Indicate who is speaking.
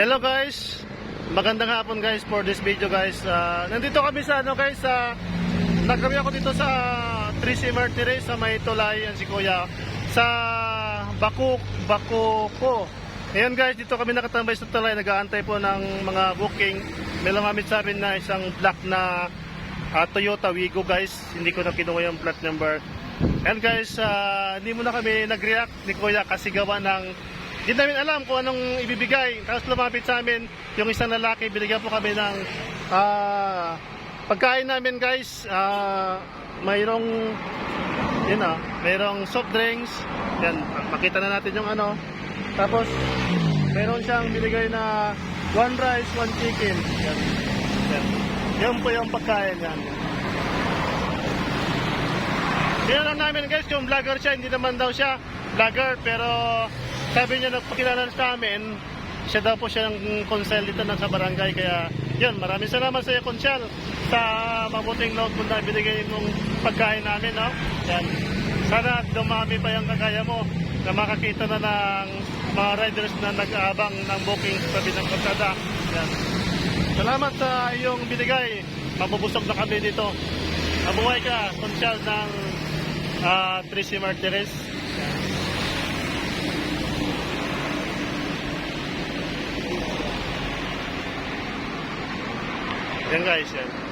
Speaker 1: Hello guys, magandang hapon guys for this video guys. Ah, nandito kami sa ano guys, sa nagkami ako dito sa Tracy Martires sa may tulay yan si Kuya sa Bakuk Bakuko. Ayan guys, dito kami nakatambay sa tulay, nag-aantay po ng mga booking. May lumamit sa amin na isang black na ah, Toyota Wigo guys. Hindi ko na kinuha yung plate number. And guys, ah, hindi muna kami nag-react ni Kuya kasi gawa ng hindi namin alam kung anong ibibigay. Tapos lumapit sa amin yung isang lalaki, binigyan po kami ng ah, pagkain namin guys. ah, mayroong yun ah, mayroong soft drinks. Yan, makita na natin yung ano. Tapos mayroon siyang binigay na one rice, one chicken. Yan. Yan. Yan po yung pagkain yan. Tinanong namin guys kung vlogger siya, hindi naman daw siya vlogger pero sabi niya nagpakilala sa amin, siya daw po siya ng konsel dito na sa barangay kaya yun, maraming salamat sa iyo konsel sa mabuting loob mo na binigay mong pagkain namin no? Yan. Sana dumami pa yung kagaya mo na makakita na ng mga riders na nag-aabang ng booking sa tabi ng kalsada. Yan. Salamat sa iyong binigay. Mabubusog na kami dito. Mabuhay ka, konsyal ng uh, Tracy Martires. Yan guys, yan.